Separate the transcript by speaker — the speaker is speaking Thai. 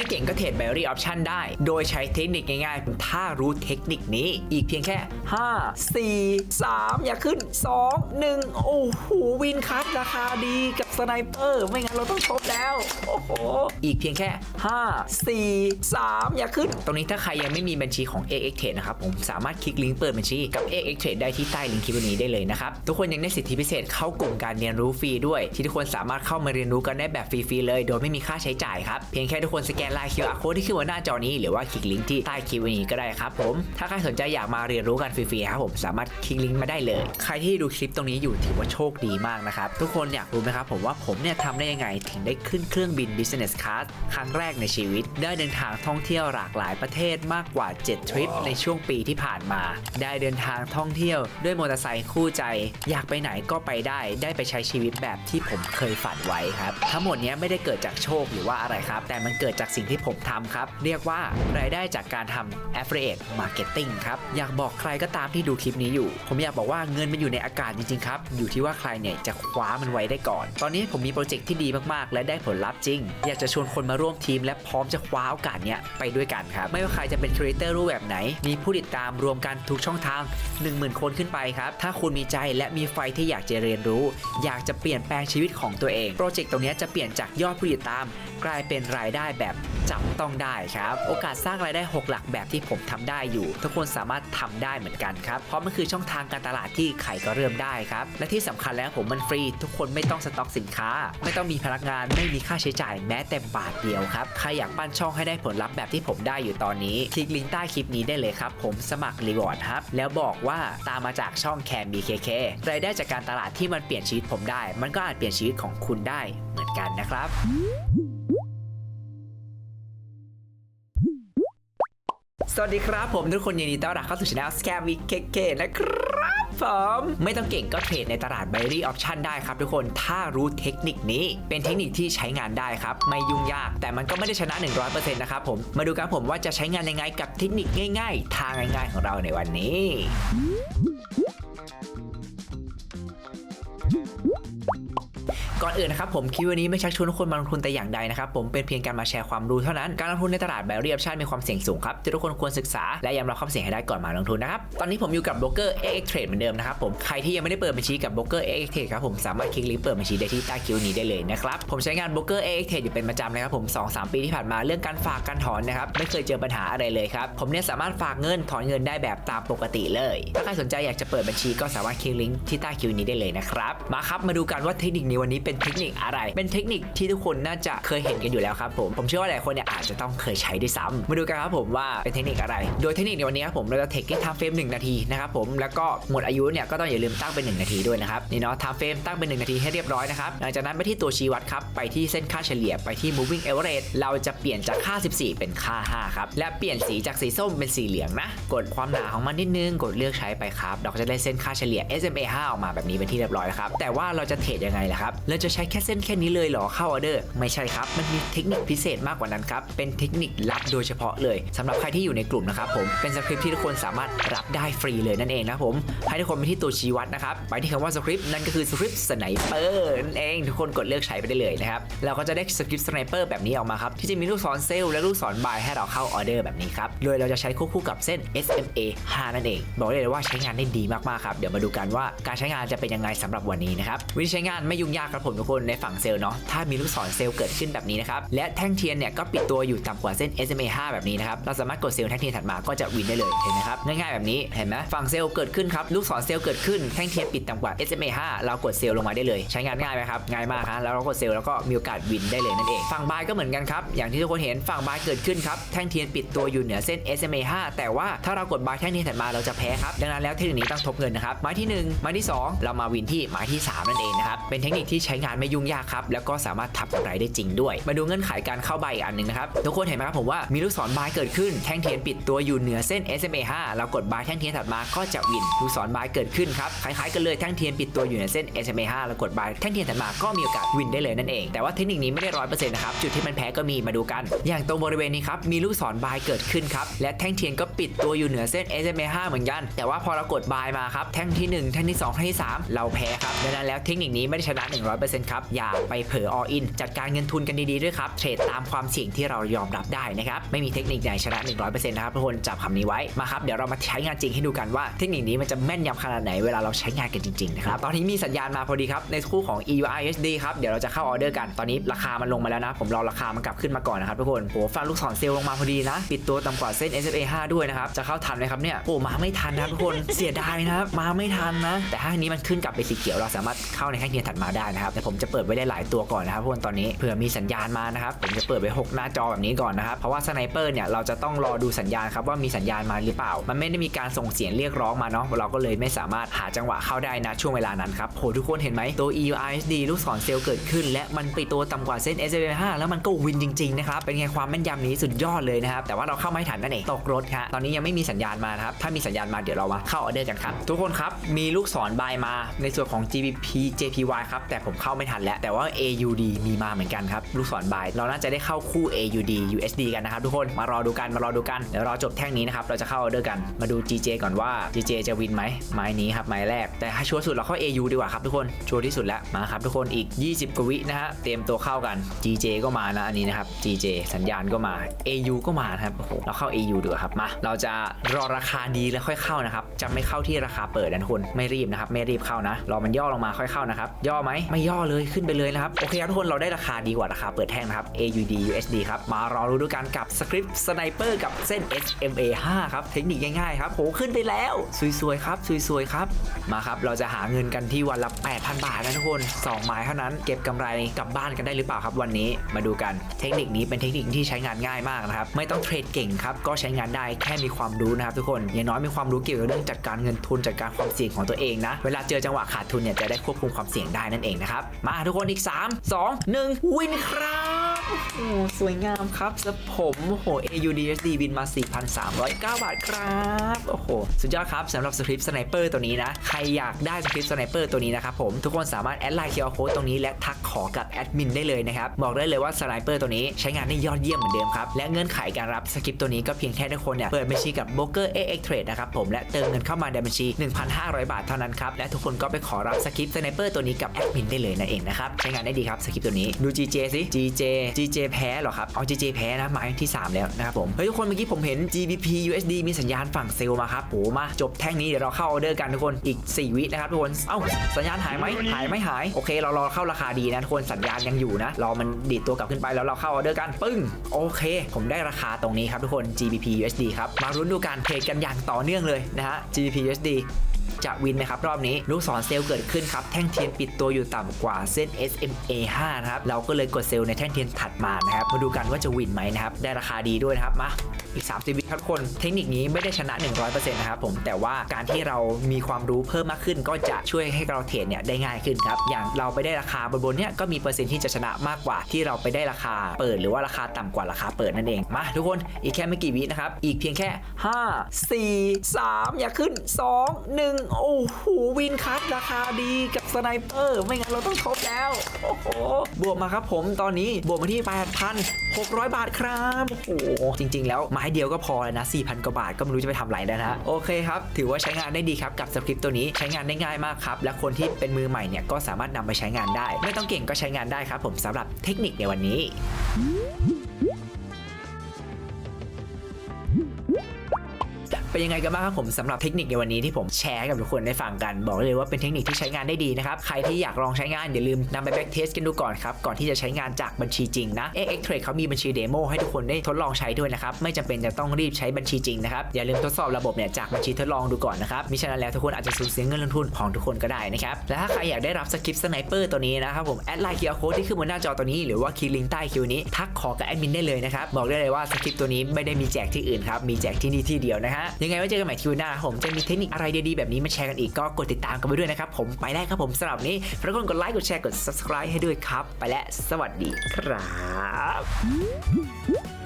Speaker 1: ไม่เก่งก็เทรด Berry Option ได้ โดยใช้เทคนิคง่ายๆ ถ้ารู้เทคนิคนี้ อีกเพียงแค่ 5 4 3 อย่าขึ้น 2 1 โอ้โห วินครับราคาดีกับสไนเปอร์ ไม่งั้นเราต้องชมแล้ว โอ้โห อีกเพียงแค่ 5 4 3 อย่าขึ้น ตรงนี้ถ้าใครยังไม่มีบัญชีของ AX Trade นะครับ ผมสามารถคลิกลิงก์เปิดบัญชีกับ AX Trade ได้ที่ใต้ลิงก์คลิปนี้ได้เลยนะครับ ทุกคนยังได้สิทธิพิเศษเข้ากลุ่มการเรียนรู้ฟรีด้วย ที่ทุกคนสามารถเข้ามาเรียนรู้กันได้แบบฟรีๆเลย โดยไม่มีค่าใช้จ่ายครับ เพียงแค่ทุกคนสแกนไลน์ QR code ที่ขึ้นบนหน้าจอนี้หรือว่าคลิกลิงก์ที่ใต้คลิปนี้ก็ได้ครับผม ถ้าใครสนใจอยากมาเรียนรู้กันฟรีๆครับผมสามารถคลิกลิงก์มาได้เลย ใครที่ดูคลิปตรงนี้อยู่ถือว่าโชคดีมากนะครับ ทุกคนอยากรู้ไหมครับผมว่าผมเนี่ยทำได้ยังไงถึงได้ขึ้นเครื่องบิน business class ครั้งแรกในชีวิต ได้เดินทางท่องเที่ยวหลากหลายประเทศมากกว่า 7 ทริปในช่วงปีที่ผ่านมา ได้เดินทางท่องเที่ยวด้วยมอเตอร์ไซค์คู่ใจ อยากไปไหนก็ไปได้ ได้ไปใช้ชีวิตแบบที่ผมเคยฝันไว้ครับ ทั้งหมดเนี้ยไม่ได้เกิดจากโชคหรือว่าอะไรครับ แต่มันเกิดจากสิ่งที่ผมทำครับ เรียกว่ารายได้จากการทำ affiliate marketing ครับ อยากบอกใครก็ตามที่ดูคลิปนี้อยู่ ผมอยากบอกว่าเงินมันอยู่ในอากาศจริงๆครับ อยู่ที่ว่าใครเนี่ยจะคว้ามันไว้ได้ก่อน ตอนนี้ผมมีโปรเจกต์ที่ดีมากๆ และได้ผลลัพธ์จริง อยากจะชวนคนมาร่วมทีม และพร้อมจะคว้าโอกาสเนี้ยไปด้วยกันครับ ไม่ว่าใครจะเป็นครีเอเตอร์รูปแบบไหน มีผู้ติดตามรวมกันทุกช่องทาง 10,000 คนขึ้นไปครับ ถ้าคุณมีใจและมีไฟที่อยากจะเรียนรู้ อยากจะเปลี่ยนแปลงชีวิตของตัวเอง โปรเจกต์ตรงนี้จะเปลี่ยนจากยอดผู้ติดตาม กลายเป็นรายได้แบบจับต้องได้ครับ โอกาสสร้างรายได้ 6 หลักแบบที่ผมทำได้อยู่ ทุกคนสามารถทำได้เหมือนกันครับ เพราะมันคือช่องทางการตลาดที่ใครก็เริ่มได้ครับ และที่สำคัญแล้วผมมันฟรี ทุกคนไม่ต้องสต็อกสินค้า ไม่ต้องมีพนักงานไม่มีค่าใช้จ่ายแม้แต่บาทเดียวครับ ใครอยากปั้นช่องให้ได้ผลลัพธ์แบบที่ผมได้อยู่ตอนนี้ คลิกลิงก์ใต้คลิปนี้ได้เลยครับ ผมสมัครรีวอร์ดครับแล้วบอกว่าตามมาจากช่องแคน BKK รายได้จากการตลาดที่มันเปลี่ยนชีวิตผมได้ มันก็อาจเปลี่ยนชีวิตของคุณได้เหมือนกันนะครับ วัสดีครับผมทุกคนยินดีต้อนรับเข้าสู่ช anel Scam VKK นะครับผมไม่ต้องเก่งก็เทรดในตลาด Binary Option ได้ครับทุกคนถ้ารู้เทคนิคนี้เป็นเทคนิคที่ใช้งานได้ครับ ไม่ยุ่งยาก แต่มันก็ไม่ได้ชนะ 100%นะครับผมมาดูกันผมว่าจะใช้งานยังไงกับเทคนิคง่าย ๆ ทางง่ายๆของเราในวันนี้ ก่อนอื่นนะครับผมคลิปวันนี้ไม่ชักชวนทุกคนมาลงทุนแต่อย่างใดนะครับผมเป็นเพียงการมาแชร์ความรู้เท่านั้น การลงทุนในตลาดแบบเรียบชันมีความเสี่ยงสูงครับที่ทุกคนควรศึกษาและยอมรับความเสี่ยงให้ได้ก่อนมาลงทุนนะครับตอนนี้ผมอยู่กับโบรกเกอร์ AX Trade เหมือนเดิมนะครับผมใครที่ยังไม่ได้เปิดบัญชีกับโบรกเกอร์ AX Trade ครับผมสามารถคลิกลิงก์เปิดบัญชีได้ที่ใต้คลิปนี้ได้เลยนะครับผมใช้งานโบรกเกอร์ AX Trade อยู่เป็นประจำนะครับผม2-3 ปีที่ผ่านมาเรื่องการฝากการถอนนะครับไม่เคยเจอปัญหาอะไรเลยครับผมเนี่ยสามารถฝากเงินถอนเงินได้แบบตามปกติเลย ถ้าใครสนใจอยากจะเปิดบัญชีก็สามารถคลิกลิงก์ที่ใต้คลิปนี้ได้เลยนะครับมาครับมาดูกันว่าเทคนิคในวันนี้เป็นเทคนิคอะไร เป็นเทคนิคที่ทุกคนน่าจะเคยเห็นกันอยู่แล้วครับผม ผมเชื่อว่าหลายคนเนี่ยอาจจะต้องเคยใช้ด้วยซ้ำมาดูกันครับผมว่าเป็นเทคนิคอะไร โดยเทคนิคในวันนี้ครับผมเราจะเทคที่ทำเฟรม1นาทีนะครับผมแล้วก็หมดอายุเนี่ยก็ต้องอย่าลืมตั้งเป็น 1 นาทีด้วยนะครับนี่เนาะทำเฟรมตั้งเป็น 1 นาทีให้เรียบร้อยนะครับหลังจากนั้นไปที่ตัวชี้วัดครับไปที่เส้นค่าเฉลี่ยไปที่ moving average เราจะเปลี่ยนจากค่า 14 เป็นค่า 5 ครับและเปลี่ยนสีจากสีส้มเป็นสีเหลืองนะกดความหนาของมันนิดนึงกดเลือกใช้ไปครับเราก็จะได้เส้นค่าเฉลี่ย SMA 5 ออกมาแบบนี้เป็นที่เรียบร้อยแล้วครับแต่ว่าเราจะเทรดยังไงล่ะครับเราจะใช้แค่เส้นแค่นี้เลยเหรอเข้าออเดอร์ ไม่ใช่ครับ มันมีเทคนิคพิเศษมากกว่านั้นครับ เป็นเทคนิคลับโดยเฉพาะเลยสำหรับใครที่อยู่ในกลุ่มนะครับผม เป็นสคริปที่ทุกคนสามารถรับได้ฟรีเลยนั่นเองนะผม ให้ทุกคนไปที่ตัวชี้วัดนะครับ ไปที่คำว่าสคริปต์นั่นก็คือสคริปต์สไนเปอร์นั่นเองทุกคนกดเลือกใช้ไปได้เลยนะครับ เราก็จะได้สคริปต์สไนเปอร์แบบนี้ออกมาครับ ที่จะมีลูกศรเซลล์และลูกศรบายให้เราเข้าออเดอร์แบบนี้ครับ โดยเราจะใช้ควบคู่กับเส้น SMA 5นั่นเอง บอกเลยว่าใช้งานได้ดีมากๆครับ เดี๋ยวมาดูกันว่าการใช้งานจะเป็นยังไงสำหรับวันนี้นะครับวิธีใช้งานไม่ยุ่งยากครับผมทุกคนในฝั่งเซลล์เนาะถ้ามีลูกศรเซลล์เกิดขึ้นแบบนี้นะครับและแท่งเทียนเนี่ยก็ปิดตัวอยู่ต่ำกว่าเส้น SMA 5 แบบนี้นะครับเราสามารถกดเซลล์แท่งเทียนถัดมาก็จะวินได้เลยเห็นไหมครับง่ายๆแบบนี้เห็นไหมฝั่งเซลล์เกิดขึ้นครับลูกศรเซลล์เกิดขึ้นแท่งเทียนปิดต่ำกว่า SMA 5 เรากดเซลล์ลงมาได้เลย ใช้งานง่ายไหมครับง่ายมากฮะแล้วเรากดเซลล์แล้วก็มีโอกาสวินได้เลยนั่นเองฝั่งบายก็เหมือนกันครับอย่างที่ทุกคนเห็นฝั่งบายเกิดขึ้นครับแท่งเทียนปิดตัวอยู่เหนือเส้น SMA 5 แต่ว่าถ้าเรากดบายแท่งเทียนถัดมาเราจะแพ้ครับดังนั้นแล้วเทคนิคนี้ต้องทบเงินนะครับไม้ที่หนึ่งไม้ที่สองเรามาวินที่ไม้ที่สามนั่นเองนะครับเป็นเทคนิคที่ใช้งานไม่ยุ่งยากครับ แล้วก็สามารถทำกำไรได้จริงด้วย มาดูเงื่อนไขการเข้าใบอีกอันหนึ่งนะครับ ทุกคนเห็นไหมครับผมว่ามีลูกศรบายเกิดขึ้น แท่งเทียนปิดตัวอยู่เหนือเส้น SMA 5เรากดบายแท่งเทียนถัดมาก็จะวิน ลูกศรบายเกิดขึ้นครับ คล้ายๆกันเลยแท่งเทียนปิดตัวอยู่เหนือเส้น SMA 5เรากดบายแท่งเทียนถัดมาก็มีโอกาสวินได้เลยนั่นเอง แต่ว่าเทคนิคนี้ไม่ได้ร้อยเปอร์เซ็นต์นะครับ จุดที่มันแพ้ก็มีมาดูกัน อย่างตรงบริเวณนี้ครับ มีลูกศรบายเกิดขึ้นครับ และแท่งเทียนก็ปิดตัวอยู่เหนือเส้น SMA 5เหมือนกัน แต่ว่าพอเรากดบายมาครับ แท่งที่ 1 แท่งที่ 2 แท่งที่ 3 เราแพ้ครับดังนั้นแล้วเทคนิคนี้ไม่ได้ชนะ100% 100%ครับอย่าไปเผลอ all in จัดการเงินทุนกันดีๆด้วยครับเทรดตามความเสี่ยงที่เรายอมรับได้นะครับไม่มีเทคนิคไหนชนะ 100%นะครับทุกคนจับคำนี้ไว้มาครับเดี๋ยวเรามาใช้งานจริงให้ดูกันว่าเทคนิคนี้มันจะแม่นยำขนาดไหนเวลาเราใช้งานกันจริงๆนะครับตอนนี้มีสัญญาณมาพอดีครับในคู่ของ EURUSD ครับเดี๋ยวเราจะเข้าออเดอร์กันตอนนี้ราคามันลงมาแล้วนะ ผมรอราคามันกลับขึ้นมาก่อนนะครับทุกคนโหฟังลูกศรเซลล์ลงมาพอดีนะ ปิดตัวต่ำกว่าเส้น SMA 5ด้วยนะครับจะเข้าทันไหมครับเนี่ยโอ้มาไม่ทันนะทุกคนเสียดายนะครับมาไม่ทันนะ แต่ถ้าอันนี้มันขึ้นกลับไปสีเขียวเราสามารถเข้าในแท่งเทียนถัดมาได้นะครับแต่ผมจะเปิดไว้ได้หลายตัวก่อนนะครับทุกคนตอนนี้เผื่อมีสัญญาณมานะครับผมจะเปิดไว้ 6 หน้าจอแบบนี้ก่อนนะครับเพราะว่าสไนเปอร์เนี่ยเราจะต้องรอดูสัญญาณครับว่ามีสัญญาณมาหรือเปล่า มันไม่ได้มีการส่งเสียงเรียกร้องมาเนาะเราก็เลยไม่สามารถหาจังหวะเข้าได้นะช่วงเวลานั้นครับโหทุกคนเห็นไหมตัว EURSD ลูกศรเซลล์เกิดขึ้น และมันไปตัวต่ำกว่าเส้น SMA 5แล้วมันก็วินจริงๆนะครับเป็นไงความแม่นยำนี้สุดยอดเลยนะครับแต่ว่าเราเข้าไม่ทันนั่นเองตกรถครับตอนนี้ยังไม่มีสัญญาณมานะครับถ้ามีสัญญาณมาเดี๋ยวเรามาเข้าออเดอร์กันครับทุกคนครับมีลูกศรบายมาในส่วนของ GBP JPY ครับแต่ผมเข้าไม่ทันแล้ว แต่ว่า AUD มีมาเหมือนกันครับ ลูกศรบาย เราน่าจะได้เข้าคู่ AUD USD กันนะครับทุกคน มารอดูกัน มารอดูกัน เดี๋ยวรอจบแท่งนี้นะครับ เราจะเข้าออเดอร์กัน มาดู GJ ก่อนว่า GJ จะวินไหม ไม้นี้ครับ ไม้แรก แต่ถ้าชัวร์สุดเราเข้า AU ดีกว่าครับทุกคน ชัวร์ที่สุดแล้ว มาครับทุกคน อีก 20 กว่าวินะฮะ เตรียมตัวเข้ากัน GJ ก็มานะ อันนี้นะครับ GJ สัญญาณก็มา AU ก็มานะครับ โอ้โห เราเข้า AU ดีกว่าครับ มา เราจะรอราคาดีแล้วค่อยเข้านะครับ จะไม่เข้าที่ราคาเปิดนะทุกคน ไม่รีบนะครับ ไม่รีบเข้านะ รอมันย่อลงมาค่อยเข้านะครับ ย่อไหมไม่ยอเลยขึ้นไปเลยนะครับ โอเคครับทุกคนเราได้ราคาดีกว่าราคาเปิดแท่งนะครับ AUD USD ครับ มารอรู้ด้วยกันกับสคริปต์สไนเปอร์กับเส้น SMA 5 ครับ เทคนิคง่ายๆครับโหขึ้นไปแล้ว สวยๆครับสวยๆครับ มาครับ เราจะหาเงินกันที่วันละ 8,000 บาทนะทุกคน 2 ไม้เท่านั้นเก็บกำไรกลับบ้านกันได้หรือเปล่าครับวันนี้มาดูกันเทคนิคนี้เป็นเทคนิคที่ใช้งานง่ายมากนะครับไม่ต้องเทรดเก่งครับก็ใช้งานได้แค่มีความรู้นะครับทุกคนอย่างน้อยมีความรู้เกี่ยวกับเรื่องจัดการเงินทุนจัดการความเสี่ยงของตัวเองนะเวลาเจอจังหวะขาดทุนเนี่ยจะได้ควบคุมความเสี่ยงได้นั่นเองนะครับมาทุกคนอีก 3 2 1 วินครับ โอ้สวยงามครับสผมโอ้โห AUDSD บินมา 4,309 บาทครับ โอ้โห สุดยอดครับสำหรับสคริปต์สไนเปอร์ตัวนี้นะ ใครอยากได้สคริปต์สไนเปอร์ตัวนี้นะครับผม ทุกคนสามารถแอดไลน์เคียร์โค้ดตรงนี้และทักขอกับแอดมินได้เลยนะครับ บอกได้เลยว่าสไนเปอร์ตัวนี้ใช้งานได้ยอดเยี่ยมเหมือนเดิมครับ และเงื่อนไขการรับสคริปต์ตัวนี้ก็เพียงแค่ทุกคนเนี่ยเปิดบัญชีกับ b r o k e r AX Trade นะครับผมและเติมเงินเข้ามาในบัญชี 1,500 บาทเท่านั้นครับและทุกคนก็ไปขอรับสคริปต์สไนเปอร์ตัวนี้กับแอดมินได้เลยนั่นเองนะครับใช้งานได้ดีครับสคริปต์ตัวนี้ดู GJ สิ GJ GJ แพ้เหรอครับเอา GJ แพ้นะไม้ที่ 3 แล้วนะครับผมเฮ้ยทุกคนเมื่อกี้ผมเห็น GBP USD มีสัญญาณฝั่งเซลล์มาครับโหมาจบแท่งนี้เดี๋ยวเราเข้าออเดอร์กันทุกคนอีก 4 วินะครับทุกคนเอ้าสัญญาณหายไหมหายไม่หายโอเค เรารอเข้าราคาดีนะทุกคนสัญญาณยังอยู่นะรอมันดีดตัวกลับขึ้นไปแล้วเราเข้าออเดอร์กันปึ้งโอเค ผมได้ราคาตรงนี้ครับทุกคน GBP USD ครับมารุ้นดูการเทรดกันอย่างต่อเนื่องเลยนะฮะ GBP USD จะวินไหมครับรอบนี้ลูกศรเซลล์เกิดขึ้นครับแท่งเทียนปิดตัวอยู่ต่ำกว่าเส้น SMA 5นะครับเราก็เลยกดเซลล์ในแท่งเทียนถัดมานะครับมาดูกันว่าจะวินไหมนะครับได้ราคาดีด้วยนะครับมาอีก 30 วิครับทุกคนเทคนิคนี้ไม่ได้ชนะ 100%นะครับผมแต่ว่าการที่เรามีความรู้เพิ่มมากขึ้น ก็จะช่วยให้เราเทรดเนี่ยได้ง่ายขึ้นครับอย่างเราไปได้ราคาบนๆเนี่ยก็มีเปอร์เซ็นต์ที่จะชนะมากกว่า ที่เราไปได้ราคาเปิดหรือว่าราคาต่ำกว่าราคาเปิดนั่นเองมาทุกคนอีกแค่ไม่กี่วินะครับอีกเพียงแค่ 5 4 3 อย่าขึ้น 2 1โอ้โหวินคัทราคาดีกับสไนเปอร์ไม่งั้นเราต้องทบแล้ว โอ้โห บวกมาครับผมตอนนี้บวกมาที่ 8,600 บาทครับ โอ้โห จริง ๆ แล้วไม้เดียวก็พอแล้วนะ 4,000 กว่าบาทก็ไม่รู้จะไปทำอะไรแล้วนะฮะโอเคครับ ถือว่าใช้งานได้ดีครับกับสคริปต์ตัวนี้ใช้งานได้ง่ายมากครับ และคนที่เป็นมือใหม่เนี่ยก็สามารถนำไปใช้งานได้ ไม่ต้องเก่งก็ใช้งานได้ครับผมสำหรับเทคนิคในวันนี้ เป็นยังไงกันบ้างครับผมสำหรับเทคนิคในวันนี้ที่ผมแชร์กับทุกคนได้ฟังกัน บอกเลยว่าเป็นเทคนิคที่ใช้งานได้ดีนะครับ ใครที่อยากลองใช้งานอย่าลืมนำไปแบ็กเทสกันดูก่อนครับ ก่อนที่จะใช้งานจากบัญชีจริงนะ AX Trade เขามีบัญชีเดโมให้ทุกคนได้ทดลองใช้ด้วยนะครับ ไม่จำเป็นจะต้องรีบใช้บัญชีจริงนะครับ อย่าลืมทดสอบระบบเนี่ยจากบัญชีทดลองดูก่อนนะครับมิฉะนั้นแล้วทุกคนอาจจะสูญเสียเงินลงทุนของทุกคนก็ได้นะครับ และถ้าใครอยากได้รับสคริปต์สไนเปอร์ตัวนี้นะครับผมแอดไลน์เคียร์โค้ดที่ขึ้นบนหน้าจอตัวนี้หรือว่าคีย์ลิงก์ใต้คิวนี้ทักขอกับแอดมินได้เลยนะครับบอกได้เลยว่าสคริปต์ตัวนี้ไม่ได้มีแจกที่อื่นครับมีแจกที่นี่ที่เดียวนะฮะยังไงไว้เจอกันใหม่คิวหน้าผมจะมีเทคนิคอะไรดีๆแบบนี้มาแชร์กันอีกก็กดติดตามกันไปด้วยนะครับผมไปแล้วครับผมสำหรับนี้ฝากทุกคนกดไลค์กดแชร์กด subscribe ให้ด้วยครับ ไปแล้วสวัสดีครับ